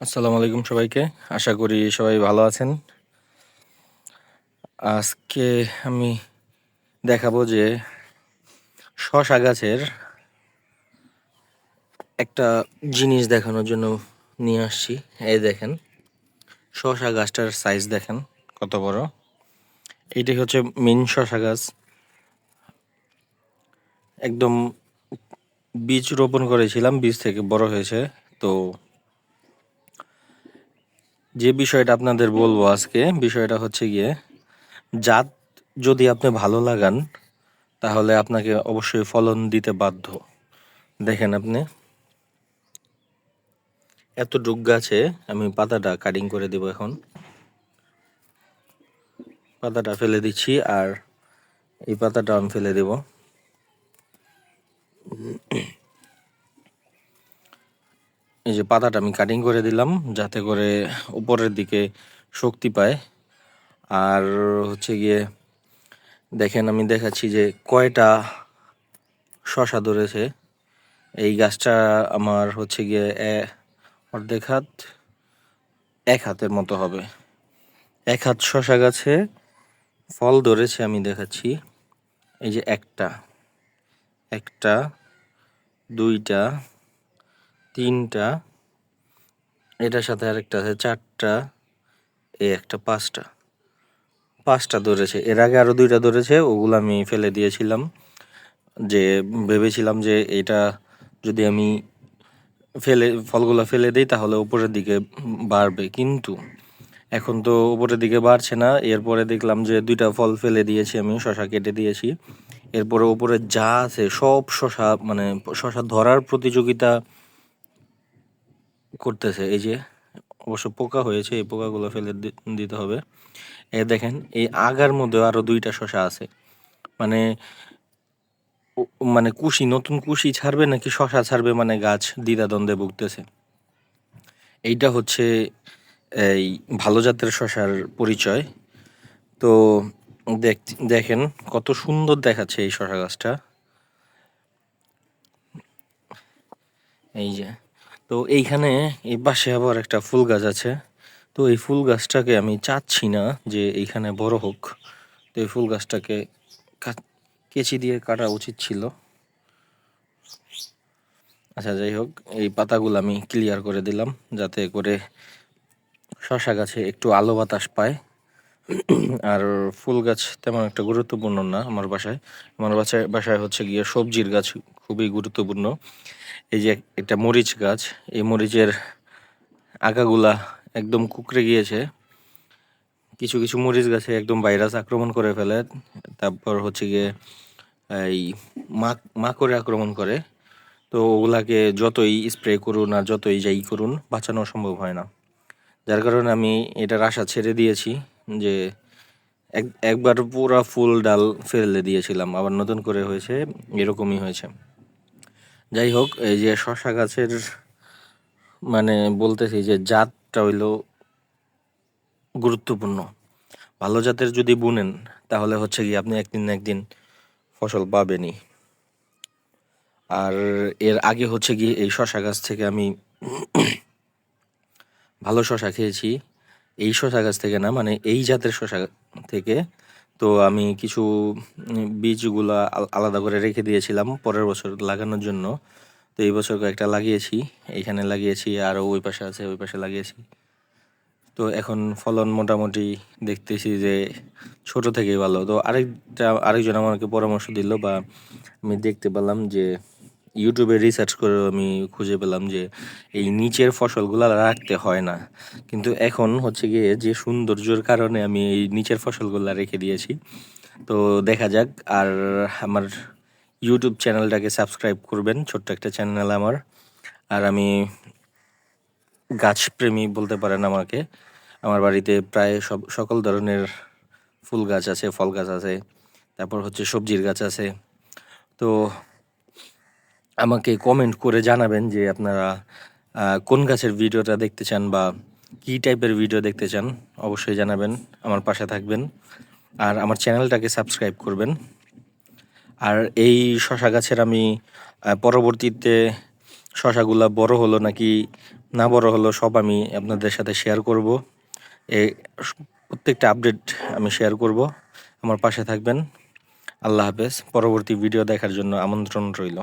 আসসালামু আলাইকুম সবাইকে। আশা করি সবাই ভালো আছেন। আজকে আমি দেখাবো যে শশা গাছের একটা জিনিস দেখানোর জন্য নিয়ে আসছি। এই দেখেন, শশা গাছটার সাইজ দেখেন, কত বড়। এইটাই হচ্ছে মেন শশা গাছ। একদম বীজ রোপণ করেছিলাম, বীজ থেকে বড় হয়েছে। তো যে বিষয়টা আপনাদের বলব আজকে, বিষয়টা হচ্ছে গিয়ে, জাত যদি আপনি ভালো লাগান, তাহলে আপনাকে অবশ্যই ফলন দিতে বাধ্য। দেখেন আপনি এত ডুগ গাছে আমি পাতাটা কাটিং করে দিব এখন। পাতাটা ফেলে দিচ্ছি আর এই পাতাটা আমি ফেলে দেব। এই যে পাতাটা আমি কাটিং করে দিলাম, যাতে করে উপরের দিকে শক্তি পায়। আর হচ্ছে গিয়ে দেখেন আমি দেখাচ্ছি যে কয়টা শশা ধরেছে। এই গাছটা আমার হচ্ছে গিয়ে অর্ধেক হাত, এক হাতের মতো হবে। এক হাত শশা গাছে ফল ধরেছে আমি দেখাচ্ছি। এই যে একটা একটা, দুইটা তিনটা, এটার সাথে আরেকটা আছে চারটা, এই একটা পাঁচটা। পাঁচটা ধরেছে। এর আগে আরও দুইটা ধরেছে, ওগুলো আমি ফেলে দিয়েছিলাম। যে ভেবেছিলাম যে এটা যদি আমি ফেলে, ফলগুলো ফেলে দিই, তাহলে উপরের দিকে বাড়বে। কিন্তু এখন তো উপরের দিকে বাড়ছে না। এরপরে দেখলাম যে দুইটা ফল ফেলে দিয়েছি আমি, শশা কেটে দিয়েছি। এরপরে উপরে যা আছে, সব শশা মানে শশা ধরার প্রতিযোগিতা করতেছে। এই যে অবশ্য পোকা হয়েছে, এই পোকাগুলো ফেলে দিতে হবে। এ দেখেন, এই আগার মধ্যে আরও দুইটা শশা আছে। মানে মানে কুশি, নতুন কুশি ছাড়বে নাকি শশা ছাড়বে মানে গাছ দ্বিধাদ্বন্দ্বে ভুগতেছে। এইটা হচ্ছে এই ভালো জাতের শশার পরিচয়। তো দেখ, দেখেন কত সুন্দর দেখাচ্ছে এই শশা গাছটা। এই যে তো এইখানে এই পাশে আবার একটা ফুল গাছ আছে। তো এই ফুল গাছটাকে আমি চাচ্ছি না যে এইখানে বড় হোক। তো এই ফুল গাছটাকে কেচি দিয়ে কাটা উচিত ছিল। আচ্ছা যাই হোক, এই পাতাগুলো আমি ক্লিয়ার করে দিলাম যাতে করে শশা গাছে একটু আলো বাতাস পায়। আর ফুল গাছ তেমন একটা গুরুত্বপূর্ণ না আমার বাসায়। আমার বাসায় বাসায় হচ্ছে গিয়ে সবজির গাছ খুবই গুরুত্বপূর্ণ। এই যে একটা মরিচ গাছ, এই মরিচের আগাগুলা একদম কুকড়ে গিয়েছে। কিছু কিছু মরিচ গাছে একদম ভাইরাস আক্রমণ করে ফেলে। তারপর হচ্ছে গিয়ে এই মাক মাকড়ে আক্রমণ করে। তো ওগুলাকে যতই স্প্রে করুন আর যতই যাই করুন, বাঁচানো সম্ভব হয় না। যার কারণে আমি এটার আশা ছেড়ে দিয়েছি যে এক একবার পুরা ফুল ডাল ফেলে দিয়েছিলাম। আবার নতুন করে হয়েছে, এরকমই হয়েছে। যাই হোক, এই যে শশা গাছের মানে বলতেছি যে জাতটা হইল গুরুত্বপূর্ণ। ভালো জাতের যদি বুনেন, তাহলে হচ্ছে কি আপনি একদিন না একদিন ফসল পাবেনই। আর এর আগে হচ্ছে কি এই শশা গাছ থেকে আমি ভালো শশা খেয়েছি। এই শশা গাছ থেকে না মানে এই জাতের শশা থেকে তো আমি কিছু বীজগুলো আলাদা করে রেখে দিয়েছিলাম পরের বছর লাগানোর জন্য। তো এই বছর কয়েকটা লাগিয়েছি, এখানে লাগিয়েছি আরও ওই পাশে আছে, ওই পাশে লাগিয়েছি। তো এখন ফলন মোটামুটি দেখতেছি যে ছোট থেকেই ভালো। তো আরেকটা, আরেকজন আমাকে পরামর্শ দিল বা আমি দেখতে পেলাম যে ইউটিউবে রিসার্চ করে আমি খুঁজে পেলাম যে এই নিচের ফসলগুলো রাখতে হয় না। কিন্তু এখন হচ্ছে গিয়ে যে সৌন্দর্যের কারণে আমি এই নিচের ফসলগুলো রেখে দিয়েছি। তো দেখা যাক, আর আমার ইউটিউব চ্যানেলটাকে সাবস্ক্রাইব করবেন, ছোট্ট একটা চ্যানেল আমার। আর আমি গাছপ্রেমী বলতে পারেন আমাকে। আমার বাড়িতে প্রায় সব, সকল ধরনের ফুল গাছ আছে, ফল গাছ আছে, তারপর হচ্ছে সবজির গাছ আছে। তো আমাকে কমেন্ট করে জানাবেন যে আপনারা কোন গাছের ভিডিওটা দেখতে চান বা কী টাইপের ভিডিও দেখতে চান, অবশ্যই জানাবেন, আমার পাশে থাকবেন। আর আমার চ্যানেলটাকে সাবস্ক্রাইব করবেন। আর এই শশা গাছের আমি পরবর্তীতে শশাগুলা বড় হলো নাকি না বড় হলো সব আমি আপনাদের সাথে শেয়ার করব। এ প্রত্যেকটা আপডেট আমি শেয়ার করব। আমার পাশে থাকবেন। আল্লাহ হাফেজ। পরবর্তী ভিডিও দেখার জন্য আমন্ত্রণ রইল।